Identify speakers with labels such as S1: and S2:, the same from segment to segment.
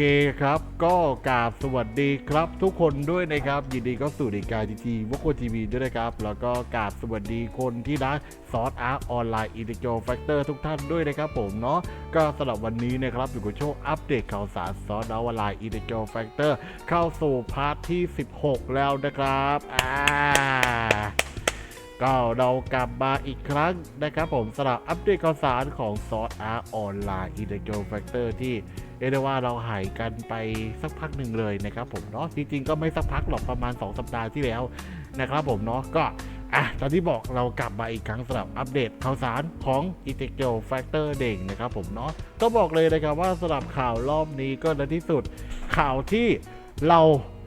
S1: เคครับ ก็กราบสวัสดีครับ ทุกคนด้วยนะครับ ยินดีก็สู่รายการจีจีวกโกทีวีด้วยนะครับ แล้วก็กราบสวัสดีคนที่รักซอสอาร์ออนไลน์อินดิโกแฟกเตอร์ทุกท่านด้วยนะครับผมเนาะก็สำหรับวันนี้นะครับอยู่กับโชว์อัปเดตข่าวสารซอสอาร์ออนไลน์อินดิโกแฟกเตอร์เข้าสู่พาร์ทที่ 16 แล้วนะครับอ่าก็เรากลับมาอีกครั้งนะครับผมสำหรับอัปเดตข่าวสารของซอสอาร์ออนไลน์อินเตอร์โกแฟกเตอร์ที่ เรียกได้ว่าเราหายกันไปสักพักหนึ่งเลยนะครับผมเนาะจริงๆก็ไม่สักพักหรอกประมาณ 2 สัปดาห์ที่แล้วนะครับผมเนาะก็อะตอนที่บอกเรากลับมาอีกครั้งสำหรับอัปเดตข่าวสารของ i n t e g r a l Factor เด่งนะครับผมเนาะต้องบอกเลยนะครับว่าสำหรับข่าวรอบนี้ก็ในที่สุดข่าวที่เรา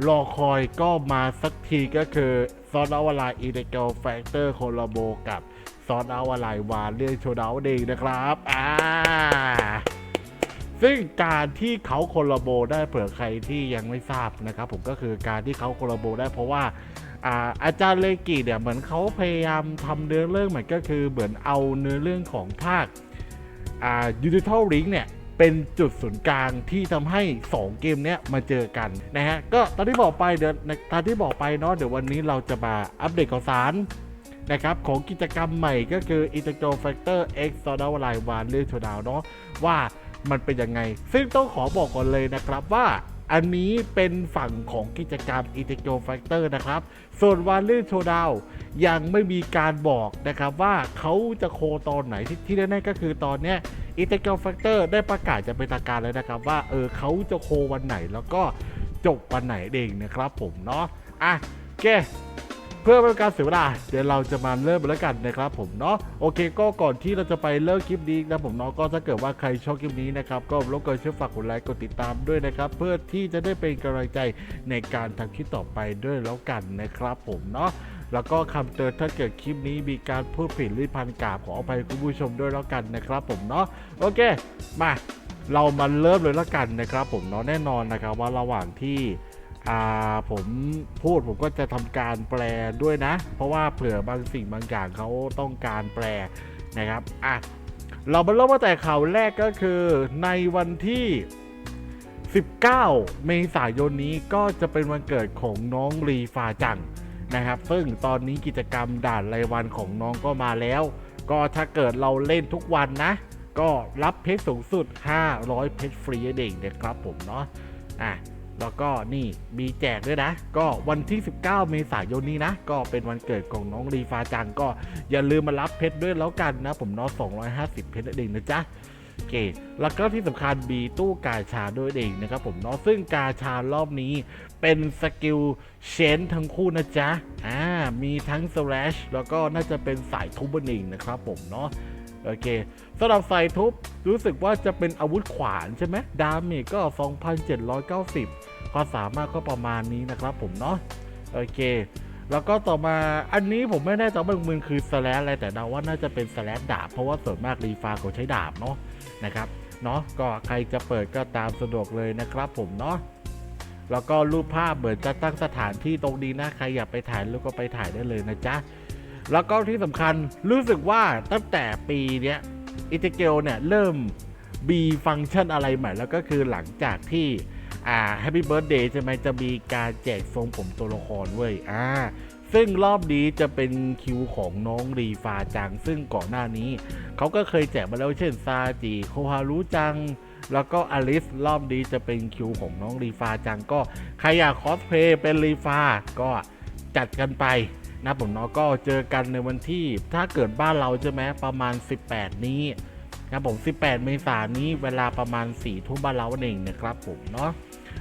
S1: รอคอยก็มาสักทีก็คือซอสอวลายอินเตอร์แฟกเตอร์โคลาโบกับซอสอวลายวานเรื่องโชว์ดาวเดงนะครับ อ่า ซึ่งการที่เขาโคลาโบได้เผื่อใครที่ยังไม่ทราบนะครับ ผมก็คือการที่เขาโคลาโบได้เพราะว่าอาอาจารย์เลกิเนี่ยเหมือนเขาพยายามทำเนื้อเรื่องเหมือนก็คือเหมือนเอาเนื้อเรื่องของภาคยูนิทัลลิงเนี่ยเป็นจุดศูนย์กลางที่ทำให้ 2 เกมเนี้ยมาเจอกันนะฮะก็ตอนที่บอกไปเดี๋ยวตอนที่บอกไปเนาะเดี๋ยววันนี้เราจะมาอัปเดตข่าวสารนะครับของกิจกรรมใหม่ก็คือ Integral Factor X s o d a w l i v a n เรื่องโชดาวเนาะว่า มันเป็นยังไง ซึ่งต้องขอบอกก่อนเลยนะครับว่าอันนี้เป็นฝั่งของกิจกรรม Integral Factor นะครับ ส่วนวานลื่นโชดาวยังไม่มีการบอกนะครับว่าเขาจะโคตอนไหนที่ที่แน่ๆก็คือตอนเนี้ยอิเตอร์เกลแฟกเตอร์ได้ประกาศจะเป็นทางการแล้วนะครับว่าเออเขาจะโควันไหนแล้วก็จบวันไหนเองนะครับผมเนาะอะโอ เพื่อเป็นการเสียเวลาเดี๋ยวเราจะมาเริ่มแล้วกันนะครับผมเนาะโอเค ก็ก่อนที่เราจะไปเริ่มคลิปนี้นะผมเนาะก็ถ้าเกิดว่าใครชอบคลิปนี้นะครับก็รบกวนช่วยฝากกดไลค์กดติดตามด้วยนะครับเพื่อที่จะได้เป็นกำลังใจในการทำคลิปต่อไปด้วยแล้วกันนะครับผมเนาะแล้วก็คำเตือนถ้าเกิดคลิปนี้มีการพูดผิดหรือพันกาบขออภัยคุณผู้ชมด้วยแล้วกันนะครับผมเนาะโอเค มา เรามาเริ่มเลยแล้วกันนะครับผมเนาะแน่นอนนะครับว่าระหว่างที่ ผมพูดผมก็จะทำการแปลด้วยนะ เพราะว่าเผื่อบางสิ่งบางอย่างเขาต้องการแปลนะครับอะเรามาเริ่มตั้งแต่ข่าวแรกก็คือในวันที่ 19 เมษายนนี้ก็จะเป็นวันเกิดของน้องรีฟาจังนะครับ ซึ่งตอนนี้กิจกรรมด่านรายวันของน้องก็มาแล้ว ก็ถ้าเกิดเราเล่นทุกวันนะ ก็รับเพชรสูงสุด 500 เพชรฟรีเองนะครับผมเนาะอะ แล้วก็นี่มีแจกด้วยนะ ก็วันที่ 19 เมษายนนี้นะ ก็เป็นวันเกิดของน้องรีฟาจังก็อย่าลืมมารับเพชรด้วยแล้วกันนะ ผมเนาะ250 เพชรเองนะจ๊ะโอเคแล้วก็ที่สำคัญมีตู้กาชาด้วยเองนะครับผมเนาะซึ่งกาชารอบนี้เป็นสกิลเชนทั้งคู่นะจ๊ะอ่ามีทั้ง slash แล้วก็น่าจะเป็นสายทุบเองนะครับผมเนาะโอเคสำหรับสายทุบรู้สึกว่าจะเป็นอาวุธขวานใช่ไหมดาเมจก็ 2,790 ความสามารถก็ประมาณนี้นะครับผมเนาะโอเค แล้วก็ต่อมาอันนี้ผมไม่แน่ใจว่ามันคือสแลอะไรแต่เดาว่าน่าจะเป็นสแลดาบเพราะว่าส่วนมากรีฟาเขาใช้ดาบเนาะนะครับเนาะก็ใครจะเปิดก็ตามสะดวกเลยนะครับผมเนาะแล้วก็รูปภาพเหมือนจะตั้งสถานที่ตรงนี้นะใครอยากไปถ่ายรูปก็ไปถ่ายได้เลยนะจ๊ะแล้วก็ที่สำคัญรู้สึกว่าตั้งแต่ปีเนี้ยอิตเกลเนี่ยเริ่มมีฟังก์ชันอะไรใหม่แล้วก็คือหลังจากที่ อ่า Happy Birthday ใช่ไหมจะมีการแจกทรงผมตัวละครเว้ยอ่าซึ่งรอบนี้จะเป็นคิวของน้องรีฟาจัง ซึ่งก่อนหน้านี้ เขาก็เคยแจกมาแล้วเช่นซาจิโคฮารุจัง แล้วก็อลิสรอบนี้จะเป็นคิวของน้องรีฟาจังก็ใครอยากคอสเพลย์เป็นรีฟาก็จัดกันไปนะผมเนาะก็เจอกันในวันที่ถ้าเกิดบ้านเราใช่ไหมประมาณ 18 นี้นะผม 18 เมษายนนี้เวลาประมาณ4ทุ่มบ้านเราเองนะครับผมเนาะ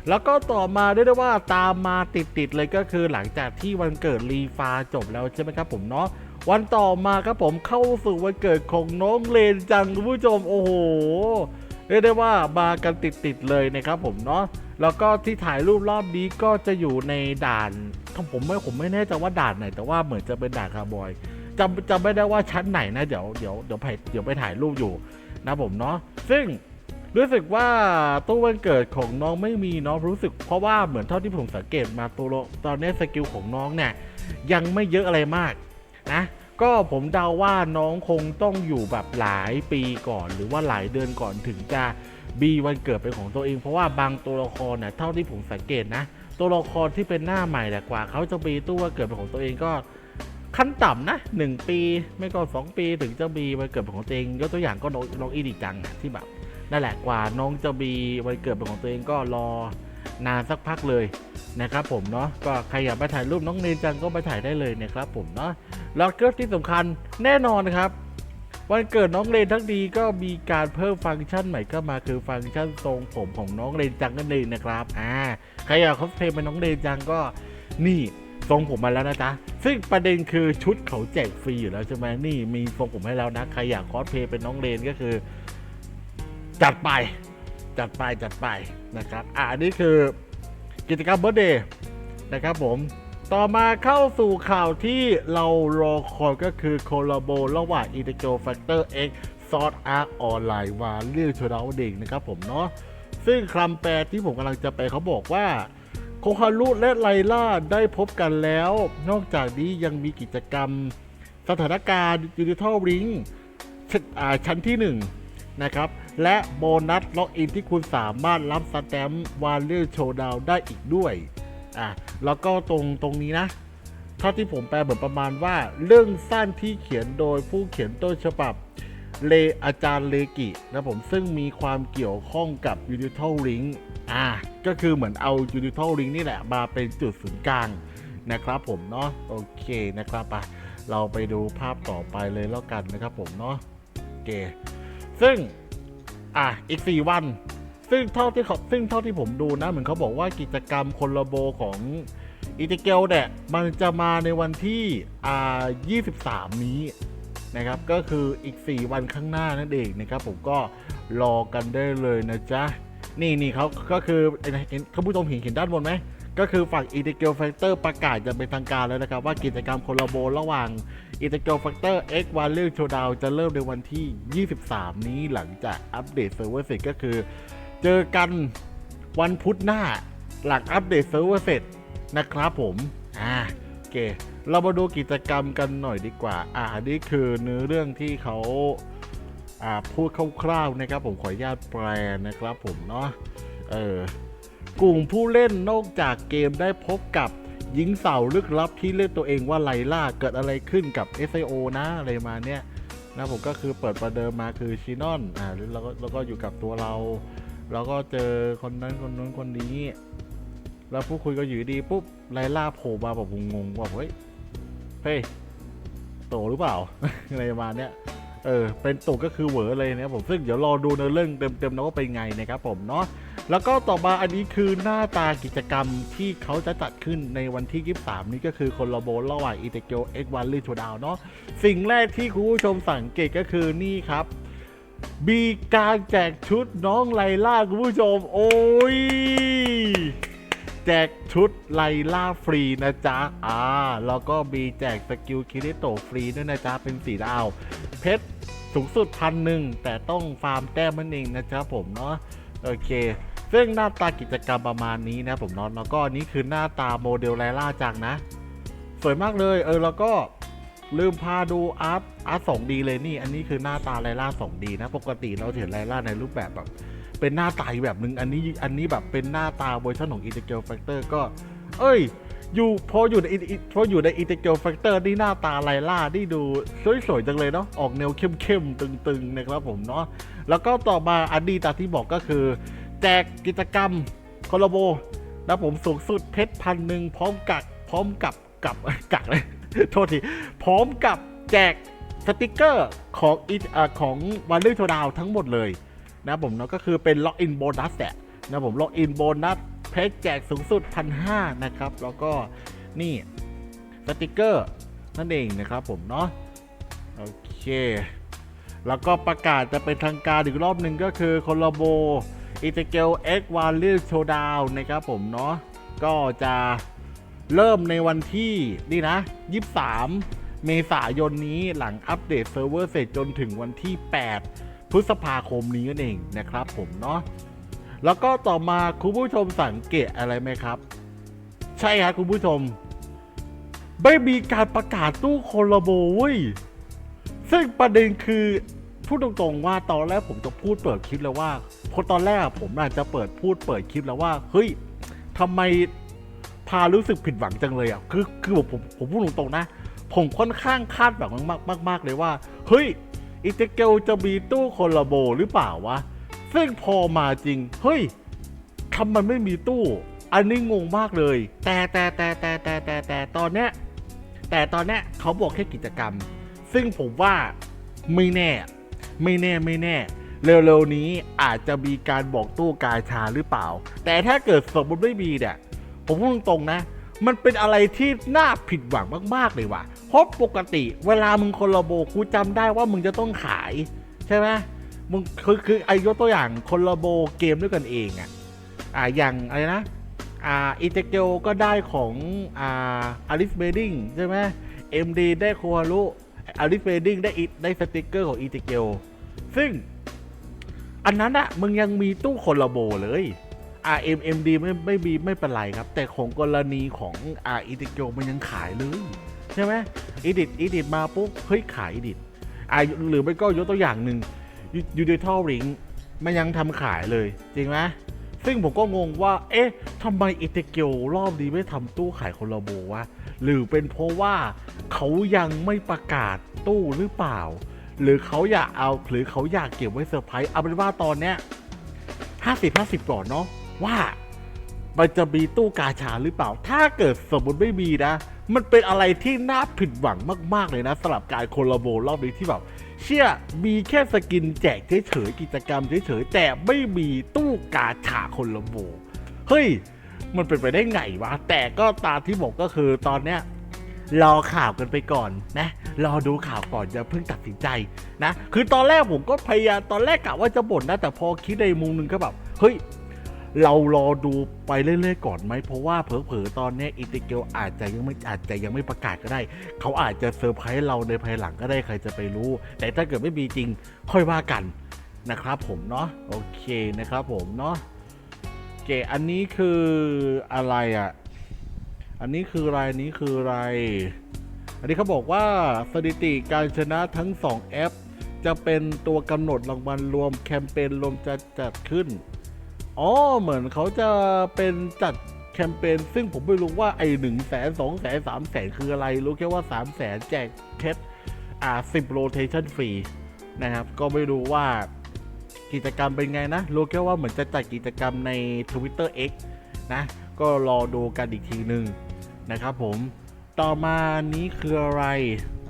S1: แล้วก็ต่อมาได้ได้ว่าตามมาติดๆเลยก็คือหลังจากที่วันเกิดรีฟาจบแล้วใช่ไหมครับผมเนาะวันต่อมาครับผมเข้าสู่วันเกิดของน้องเลนจังคุณผู้ชมโอ้โหเรียกได้ว่ามากันติดๆเลยนะครับผมเนาะแล้วก็ที่ถ่ายรูปรอบนี้ก็จะอยู่ในด่านผมไม่ผมไม่แน่ใจว่าด่านไหน แต่ว่าเหมือนจะเป็นด่านคาร์บอยจำจำไม่ได้ว่าชั้นไหนนะเดี๋ยวเดี๋ยวเดี๋ยวไปเดี๋ยวไปถ่ายรูปอยู่นะผมเนาะซึ่ง รู้สึกว่าตู้วันเกิดของน้องไม่มีเนาะรู้สึก เพราะว่าเหมือนเท่าที่ผมสังเกตมาตัวละตอนนี้สกิลของน้องเนี่ยยังไม่เยอะอะไรมากนะก็ผมเดาว่าน้องคงต้องอยู่แบบหลายปีก่อน หรือว่าหลายเดือนก่อนถึงจะบีวันเกิดเป็นของตัวเอง เพราะว่าบางตัวละครเนี่ยเท่าที่ผมสังเกตนะ ตัวละครที่เป็นหน้าใหม่แต่กว่า เขาจะมีตู้วันเกิดเป็นของตัวเองก็ขั้นต่ำนะหนึ่งปีไม่ก็สองปีถึงจะมีวันเกิดเป็นของตัวเองยกตัวอย่างก็น้องอีดิจังที่แบบ นั่นแหละกว่าน้องจะมีวันเกิดเป็นของตัวเองก็รอนานสักพักเลยนะครับผมเนาะก็ใครอยากไปถ่ายรูปน้องเนนจังก็ไปถ่ายได้เลยนะครับผมเนาะแล้วก็ที่สำคัญแน่นอนครับวันเกิดน้องเรนทั้งดีก็มีการเพิ่มฟังก์ชันใหม่เข้ามาคือฟังก์ชันทรงผมของน้องเรนจังนั่นเองนะครับอ่าใครอยากคอสเพลย์เป็นน้องเรนจังก็นี่ทรงผมมาแล้วนะจ๊ะซึ่งประเด็นคือชุดเขาแจกฟรีอยู่แล้วใช่ไหมนี่มีทรงผมให้แล้วนะใครอยากคอสเพลย์เป็นน้องเรนก็คือ จัดไป จัดไปจัดไปนะครับ อ่านนี้คือกิจกรรมเบ r ร์เดย์นะครับผม ต่อมาเข้าสู่ข่าวที่เรารอคอยก็คือโคลาโบระหว่าง i n t e g r a l Factor X s o r t Arc Online วาเรื่องชดาวเด็กนะครับผมเนาะซึ่งคำแปลที่ผมกำลังจะไปเขาบอกว่าโคฮารุและไลล่าได้พบกันแล้ว นอกจากนี้ยังมีกิจกรรมสถานการณ์ดิจิทัลริงชั้นที่ 1 นะครับ และโบนัสล็อกอินที่คุณสามารถรับสแตมป์วาเลอร์โชว์ดาวได้อีกด้วยอะแล้วก็ตรงตรงนี้นะถ้าที่ผมแปลเหมือนประมาณว่า เรื่องสั้นที่เขียนโดยผู้เขียนต้นฉบับเลอาจารย์เลกินะผมซึ่งมีความเกี่ยวข้องกับ Unital Link อ่าก็คือเหมือนเอา Unital Link นี่แหละมาเป็นจุดศูนย์กลางนะครับผมเนาะโอเคนะครับไปเราไปดูภาพต่อไปเลยแล้วกันนะครับผมเนาะโอเคซึ่ง อะอีก 4 วัน ซึ่งเท่าที่เขาซึ่งเท่าที่ผมดูนะ เหมือนเขาบอกว่ากิจกรรมคนละโบของอีเทเกลเนี่ยมันจะมาในวันที่อ่า23 นี้นะครับ ก็คืออีก 4 วันข้างหน้านั่นเองนะครับผมก็รอกันได้เลยนะจ๊ะ นี่นี่เขาก็คือเห็นเห็นเขาผู้ชมเห็นเห็นด้านบนไหมก็คือฝั่ง i n t e g r a l Factor ประกาศจะเป็นทางการแล้วนะครับ ว่ากิจกรรมคนละโบระหว่าง i n t e g r a l Factor X Value Showdown จะเริ่มในวันที่ 23 นี้หลังจากอัปเดตเซิร์ฟเวอร์เสร็จก็คือ เจอกันวันพุธหน้าหลังอัปเดตเซิร์ฟเวอร์เสร็จนะครับผม อ่าโอเค เรามาดูกิจกรรมกันหน่อยดีกว่า อ่านนี้คือเนื้อเรื่องที่เขาอ่าพูดคร่าวๆนะครับผมขออนุญาตแปลนะครับผมเนาะ เออกลุ่มผู้เล่นนอกจากเกมได้พบกับ หญิงสาวลึกลับที่เรียกตัวเองว่าไลล่าเกิดอะไรขึ้นกับ SIO นะอะไรมาเนี่ยนะผมก็คือเปิดประเดิมมาคือชินอนอ่าแล้วก็แล้วก็อยู่กับตัวเรา แล้วก็เจอคนนั้นคนนู้นคนนี้ แล้วพูดคุยกันอยู่ดีปุ๊บไลล่าโผล่มาแบบงงๆว่าเฮ้ยเฮ้ยโตหรือเปล่าอะไรมาเนี้ยเออเป็นโตก็คือเหวอเลยนะครับผมซึ่งเดี๋ยวรอดูในเรื่องเต็มๆนะว่าเป็นไงนะครับผมเนาะ แล้วก็ต่อมาอันนี้คือหน้าตากิจกรรมที่เขาจะจัดขึ้นในวันที่ 23 นี้ก็คือคนละโบระหว่างอีเตเกลเอ็กวันลีโชดาวเนาะสิ่งแรกที่คุณผู้ชมสังเกตก็คือนี่ครับมีการแจกชุดน้องไลล่าคุณผู้ชม โอ้ย แจกชุดไลล่าฟรีนะจ๊ะ อ่า แล้วก็มีแจกสกิลคิริโตฟรีด้วยนะจ๊ะ เป็นสีดาว เพชรสูงสุดพันหนึ่ง แต่ต้องฟาร์มแต้มมันเองนะจ๊ะผมเนาะโอเค ซึ่งหน้าตากิจกรรมประมาณนี้นะผมนาะแล้วก็นี่คือหน้าตาโมเดลไลล่าจังนะ สวยมากเลยเออแล้วก็ลืมพาดูอาร์ตอาร์ตสองดีเลยนี่ อันนี้คือหน้าตาไลล่าสองดีนะ ปกติเราเห็นไลล่าในรูปแบบแบบ เป็นหน้าตาแบบหนึ่งอันนี้อันนี้แบบเป็นหน้าตาเวอร์ชันของ Integral Factor ก็ เอ้ยอยู่พออยู่ใน In- พออยู่ใน Integral Factor นี่หน้าตาไลล่านี่ดูสวยๆจังเลยเนาะออกแนวเข้มๆตึงๆนะครับผมเนาะแล้วก็ต่อมาอันดีตาที่บอกก็คือ แจกกิจกรรมคอลโบนะผมสูงสุดเพชรพันหนึ่งพร้อมกับพร้อมกับกับกักเลยโทษทีพร้อมกับแจกสติกเกอร์ของอีอ่าของวันลื่นโชดาวทั้งหมดเลยนะผมเนาะก็คือเป็นล็อกอินโบนัสแหละนะผมล็อกอินโบนัสเพชรแจกสูงสุดพันห้านะครับ แล้วก็นี่สติกเกอร์นั่นเองนะครับผมเนาะโอเค แล้วก็ประกาศจะเป็นทางการอีกรอบหนึ่งก็คือคอลาโบ อิเตเกลเอ็กวาลิโชดาวนะครับผมเนาะก็จะเริ่มในวันที่นี่นะ 23 เมษายนนี้หลังอัปเดตเซิร์ฟเวอร์เสร็จจนถึงวันที่ 8 พฤษภาคมนี้นั่นเองนะครับผมเนาะแล้วก็ต่อมาคุณผู้ชมสังเกตอะไรไหมครับ ใช่ครับคุณผู้ชม ไม่มีการประกาศตู้โคลาโบเว้ยซึ่งประเด็นคือ พูดตรงๆว่าตอนแรกผมจะพูดเปิดคลิปแล้วว่าเพราะตอนแรกผมอาจจะเปิดพูดเปิดคลิปแล้วว่า เฮ้ยทำไมพารู้สึกผิดหวังจังเลยอะคือคือผมผมผมพูดตรงๆนะ ผมค่อนข้างคาดหวังมากมากมากเลยว่า เฮ้ยอิเตเกลจะมีตู้คอลลาโบหรือเปล่าวะซึ่งพอมาจริง เฮ้ยทำไมันไม่มีตู้ อันนี้งงมากเลย แต่แต่แต่แต่แต่แต่แต่ตอนเนี้ยแต่ตอนเนี้ยเขาบอกแค่กิจกรรม ซึ่งผมว่าไม่แน่ ไม่แน่ไม่แน่ เร็วๆนี้อาจจะมีการบอกตู้กาชาหรือเปล่า แต่ถ้าเกิดสมมติไม่มีเนี่ยผมพูดตรงๆนะ มันเป็นอะไรที่น่าผิดหวังมากๆเลยว่ะเพราะปกติเวลามึงคนละโบกูจำได้ว่ามึงจะต้องขายใช่ไหมมึงคือคือไอ้ยกตัวอย่างคนละโบเกมด้วยกันเองอะอ่าอย่างอะไรนะอ่าอิเตเกลก็ได้ของอ่าอาริสเบดิงใช่ไหมเอ็มดีได้โคฮารุ อาริเบดิงได้อิได้สติกเกอร์ของอิเตเกลซึ่ง อันนั้นอะมึงยังมีตู้คนละโบเลย RMMD ไม่ไม่มีไม่เป็นไรครับ แต่ของกรณีของ R อิติโกมันยังขายเลย ใช่ไหมอีดิทอีดิทมาปุ๊บเฮ้ยขายอีดิทอ่าหรือไม่ก็ยกตัวอย่างหนึ่งยูดิทัลริงมันยังทำขายเลย จริงไหม ซึ่งผมก็งงว่า เอ๊ะทำไมอิติเกลรอบนี้ไม่ทำตู้ขายคนละโบวะ หรือเป็นเพราะว่าเขายังไม่ประกาศตู้หรือเปล่า หรือเขาอยากเอาหรือเขาอยากเก็บไว้เซอร์ไพรส์เอาเป็นว่าตอนเนี้ยห้าสิบห้าสิบก่อนเนาะว่ามันจะมีตู้กาชาหรือเปล่า ถ้าเกิดสมมติไม่มีนะ มันเป็นอะไรที่น่าผิดหวังมาก ๆ เลยนะสำหรับการโคลาโบรอบนี้ที่แบบ เชื่อมีแค่สกินแจกเฉยๆกิจกรรมเฉยๆแต่ไม่มีตู้กาชาโคลาโบเฮ้ย มันเป็นไปได้ไงวะ แต่ก็ตามที่บอกก็คือตอนเนี้ยรอข่าวกันไปก่อนนะ รอดูข่าวก่อนอย่าเพิ่งตัดสินใจนะ คือตอนแรกผมก็พยายามตอนแรกกะว่าจะบ่นนะ แต่พอคิดในมุมนึงก็แบบ เฮ้ย เรารอดูไปเรื่อยๆก่อนไหมเพราะว่าเผลอๆตอนนี้อิติเกลอาจจะยังไม่อาจจะยังไม่ประกาศก็ได้ เขาอาจจะเซอร์ไพรส์เราในภายหลังก็ได้ใครจะไปรู้ แต่ถ้าเกิดไม่มีจริงค่อยว่ากันนะครับผมเนาะโอเคนะครับผมเนาะโอเคอันนี้คืออะไรอะ อันนี้คืออะไรนนี้คืออะไร อันนี้เขาบอกว่าสถิติการชนะทั้ง 2 แอป จะเป็นตัวกำหนดรางวัลรวมแคมเปญรวมจะจัดขึ้น อ๋อเหมือนเขาจะเป็นจัดแคมเปญซึ่งผมไม่รู้ว่าไอ้หนึ่งแสนสองแสนสามแสนคืออะไร รู้แค่ว่าสามแสนแจกเพชรอ่าสิบโรเทชันฟรีนะครับ ก็ไม่รู้ว่ากิจกรรมเป็นไงนะ รู้แค่ว่าเหมือนจะจัดกิจกรรมใน Twitter X นะ ก็รอดูกันอีกทีหนึ่งนะครับผมต่อมานี้คืออะไร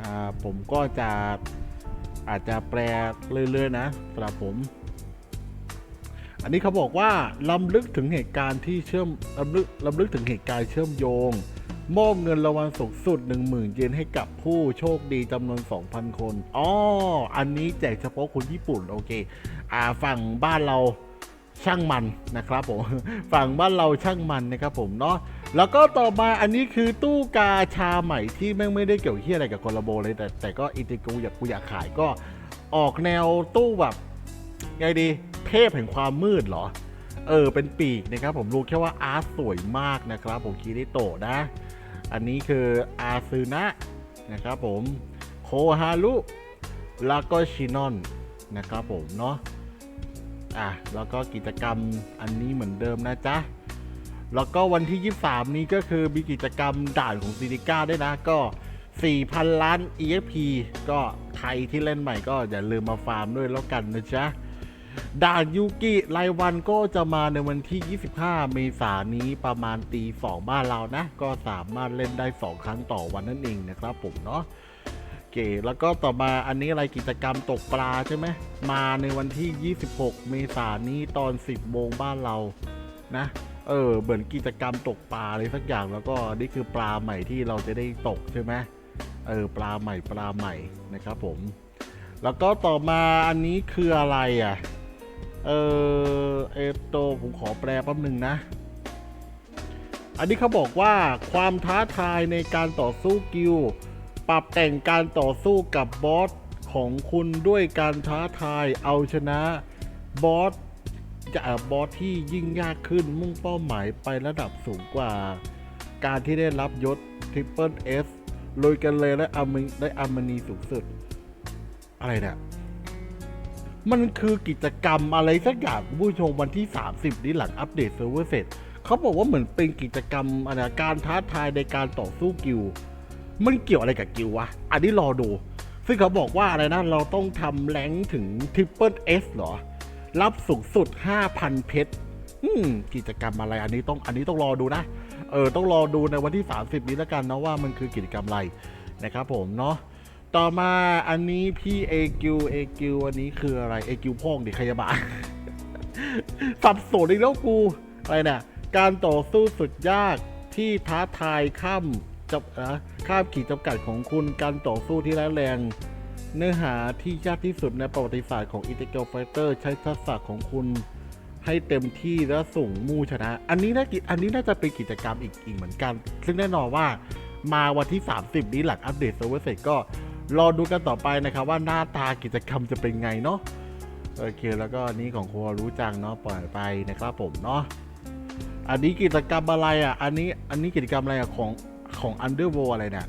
S1: อ่า ผมก็จะอาจจะแปลเรื่อยๆนะสำหรับผม อันนี้เขาบอกว่าล้ำลึกถึงเหตุการณ์ที่เชื่อมล้ำลึกลำลึกถึงเหตุการณ์เชื่อมโยง มอบเงินรางวัลสูงสุด 10,000 เยนให้กับผู้โชคดีจำนวน 2,000 คนอ๋ออันนี้แจกเฉพาะคนญี่ปุ่นโอเคอ่าฝั่งบ้านเราช่างมันนะครับผมฝั่งบ้านเราช่างมันนะครับผมเนาะแล้วก็ต่อมาอันนี้คือตู้กาชาใหม่ที่แม่งไม่ได้เกี่ยวเหียอะไรกับคอลาโบเลยแต่แต่ก็อิติกูอยากกูอยากขายก็ออกแนวตู้แบบไงดี เทพแห่งความมืดเหรอ เออ เป็นปีกนะครับ ผมรู้แค่ว่าอาร์ตสวยมากนะครับ ผมคิริโตะนะ อันนี้คืออาซึนะนะครับผมโคฮารุแล้วก็ชินอนนะครับผมเนาะอะแล้วก็กิจกรรมอันนี้เหมือนเดิมนะจ๊ะแล้วก็วันที่ 23 นี้ก็คือมีกิจกรรมด่านของซีนิก้าด้วยนะก็ 4,000 ล้าน EXP ก็ใครที่เล่นใหม่ก็อย่าลืมมาฟาร์มด้วยแล้วกันนะจ๊ะ ด่านยูกิรายวันก็จะมาในวันที่ 25 เมษายนนี้ประมาณตี2บ้านเรานะ ก็สามารถเล่นได้ 2 ครั้งต่อวันนั่นเองนะครับผมเนาะโอเคแล้วก็ต่อมาอันนี้อะไรกิจกรรมตกปลาใช่ไหมมาในวันที่ 26 เมษายนนี้ตอน 10โมงบ้านเรานะเออเหมือนกิจกรรมตกปลาอะไรสักอย่างแล้วก็นี่คือปลาใหม่ที่เราจะได้ตกใช่ไหมเออปลาใหม่ปลาใหม่นะครับผม แล้วก็ต่อมาอันนี้คืออะไรอะ เออเอโตผมขอแปลแป๊บหนึ่งนะ อันนี้เขาบอกว่าความท้าทายในการต่อสู้กิลปรับแต่งการต่อสู้กับบอสของคุณด้วยการท้าทายเอาชนะบอสจะบอสที่ยิ่งยากขึ้นมุ่งเป้าหมายไประดับสูงกว่า การที่ได้รับยศ Triple S ลุยกันเลยและอามิได้อามานีสูงสุด อะไรเนี่ย มันคือกิจกรรมอะไรสักอย่างคุณผู้ชมวันที่ 30 นี้หลังอัปเดตเซิร์ฟเวอร์เสร็จเขาบอกว่าเหมือนเป็นกิจกรรมอะไรการท้าทายในการต่อสู้กิลมันเกี่ยวอะไรกับกิลวะ อันนี้รอดู ซึ่งเขาบอกว่าอะไรนะเราต้องทำแรงถึงทริปเปิลเอสเหรอ รับสูงสุด 5,000 เพชรอืมกิจกรรมอะไรอันนี้ต้องอันนี้ต้องรอดูนะ เออต้องรอดูในวันที่ 30 นี้แล้วกันนะว่ามันคือกิจกรรมอะไรนะครับผมเนาะ ต่อมาอันนี้พี่เอกิวเอกิวอันนี้คืออะไรเอกิวพ่องดิใครจะมาสับสนอีกแล้วกู อะไรเนี่ยการต่อสู้สุดยากที่ท้าทายข้ามจับนะข้ามขีดจำกัดของคุณการต่อสู้ที่ร้ายแรง เนื้อหาที่ยากที่สุดในประวัติศาสตร์ของ i n t e g r a l Fighter ใช้ทักษะของคุณให้เต็มที่และส่งมู่ชนะ อันนี้น่ากิอันนี้น่าจะเป็นกิจกรรมอีกอีกเหมือนกัน ซึ่งแน่นอนว่ามาวันที่ 30 นี้หลังอัปเดตเซิร์ฟเวอร์เสร็จก็ รอดูกันต่อไปนะครับว่าหน้าตากิจกรรมจะเป็นไงเนาะโอเคแล้วก็นี้ของครัวรู้จังเนาะปล่อยไปนะครับผมเนาะอันนี้กิจกรรมอะไรอะ อันนี้อันนี้กิจกรรมอะไรอะของของ Underworld อะไรเนี่ย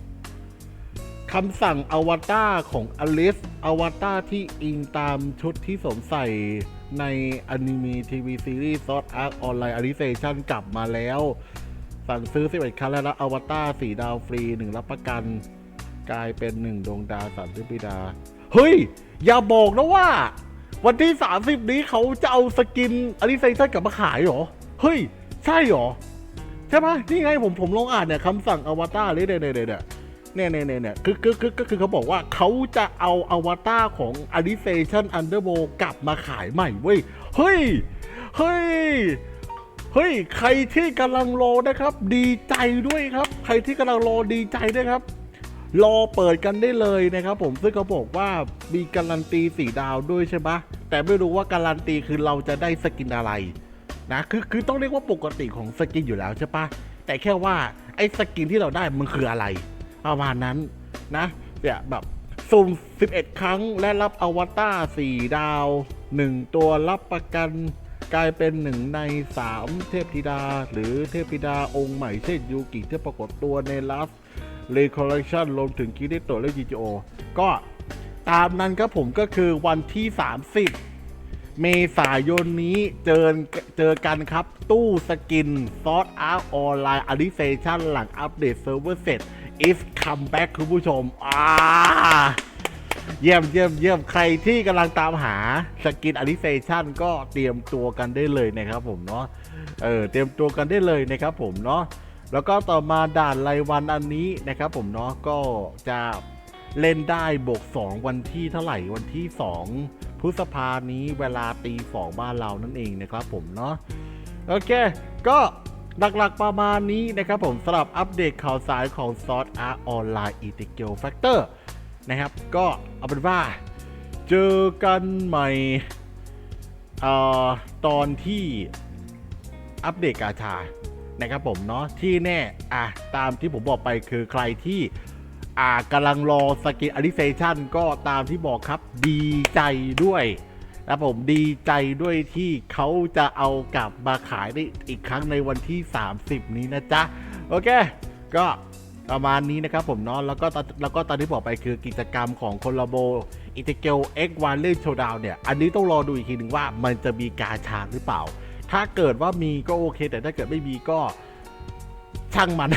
S1: คำสั่งอวตารของอลิสอวตารที่อิงตามชุดที่สวมใส่ในอนิเมะทีวีซีรีส์ซอสอาร์คออนไลน์อลิเซชันกลับมาแล้ว สั่งซื้อ11ครั้งแล้วอวตาร4ดาวฟรี 1 รับประกัน กลายเป็น1ดวงดาวสามสิบปีดา เฮ้ย อย่าบอกนะว่า วันที่ 30 นี้เขาจะเอาสกินอลิเซชันกลับมาขายเหรอ เฮ้ย ใช่เหรอ ใช่ปะนี่ไงผมผมลองอ่านเนี่ยคำสั่งอวตารเลยเนี่ยเนี่ยเนี่ยเนี่ยเนี่ยเนี่ยเนี่ยคือคือคือก็คือเขาบอกว่าเขาจะเอาอวตารของ a l i c a t i o n Underworld กลับมาขายใหม่เว้ย เฮ้ย เฮ้ยเฮ้ย ใครที่กำลังรอนะครับ ดีใจด้วยครับ ใครที่กำลังรอดีใจด้วยครับ รอเปิดกันได้เลยนะครับผมซึ่งเขาบอกว่ามีการันตีสีดาวด้วยใช่ปะแต่ไม่รู้ว่าการันตีคือเราจะได้สกินอะไรนะคือคือต้องเรียกว่าปกติของสกินอยู่แล้วใช่ปะแต่แค่ว่าไอ้สกินที่เราได้มันคืออะไรประมาณนั้นนะเนี่ยแบบสุ่ม 11 ครั้งและรับอวตาร4ดาว 1 ตัวรับประกันกลายเป็นหนึ่งใน 3 เทพธิดา หรือเทพธิดาองค์ใหม่เช่นยูกิที่ปรากฏตัวในลัส เรคอลเลคชันรวมถึงกิริโตและจีโอก็ตามนั้นครับผมก็คือวันที่ 30 เมษายนนี้เจอเจอกันครับ ตู้สกินซอสอาร์ออนไลน์อลิเซชันหลังอัปเดตเซิร์ฟเวอร์เสร็จ if come back คุณผู้ชม อ่า เยี่ยมเยี่ยมเยี่ยมใครที่กำลังตามหาสกินอลิเซชันก็เตรียมตัวกันได้เลยนะครับผมเนาะเออเตรียมตัวกันได้เลยนะครับผมเนาะ แล้วก็ต่อมาด่านรายวันอันนี้นะครับผมเนาะก็จะเล่นได้บวก2 วันที่เท่าไหร่วันที่ 2พฤษภานี้เวลาตีสองบ้านเรานั่นเองนะครับผมเนาะโอเค ก็หลักๆประมาณนี้นะครับผมสำหรับอัปเดตข่าวสารของ s o r t Art Online e t i l Factor นะครับ ก็เอาเป็นว่า เจอกันใหม่อตอนที่อัปเดตกาชา นะครับผมเนาะที่แน่อะตามที่ผมบอกไปคือใครที่อ่ากำลังรอสกินอลิเซชันก็ตามที่บอกครับดีใจด้วยนะผมดีใจด้วยที่เขาจะเอากลับมาขายได้อีกครั้งในวันที่ 30 นี้นะจ๊ะ โอเค ก็ประมาณนี้นะครับผมเนาะแล้วก็แล้วก็ตอนที่บอกไปคือกิจกรรมของคนลาโบอิตเกลเอ็กวานเล่นโชดาวเนี่ย อันนี้ต้องรอดูอีกทีหนึ่งว่ามันจะมีกาชาหรือเปล่า ถ้าเกิดว่ามีก็โอเค แต่ถ้าเกิดไม่มีก็ช่างมัน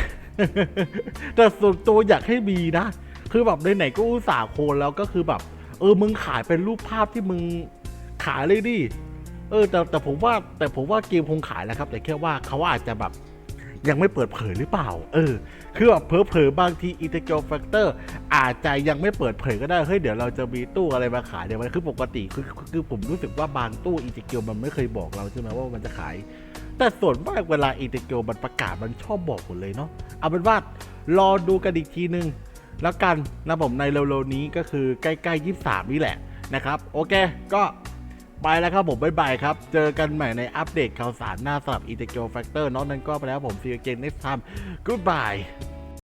S1: แต่ส่วนตัวอยากให้มีนะ คือแบบในไหนก็อุตส่าห์โคนแล้วก็คือแบบ เออมึงขายเป็นรูปภาพที่มึงขายเลยดิเออแต่แต่ผมว่าแต่ผมว่าเกมคงขายแล้วครับ แต่แค่ว่าเขาอาจจะแบบ ยังไม่เปิดเผยหรือเปล่า เออ คือแบบเผลอๆบางที i n t e g r a l Factor อร์อาจจะยังไม่เปิดเผยก็ได้ เฮ้ย เดี๋ยวเราจะมีตู้อะไรมาขายเดี๋ยวมันคือปกติคือคือคือผมรู้สึกว่าบางตู้ i n t e g r a l มันไม่เคยบอกเราใช่ไหมว่ามันจะขาย แต่ส่วนมากเวลา i n t e g r a l มันประกาศมันชอบบอกหมดเลยเนาะ เอาเป็นว่ารอดูกันอีกทีนึง แล้วกันนะผมในเร็วๆนี้ก็คือใกล้ๆ 23 นี่แหละนะครับ โอเค ก็ ไปแล้วครับผมบ๊ายบายครับ เจอกันใหม่ในอัปเดตข่าวสารหน้าสำหรับ i n t e g r a l Factor เนอกนั้นก็ไปแล้วผมซีเกนเน็กซ์ทัมกู๊ดบาย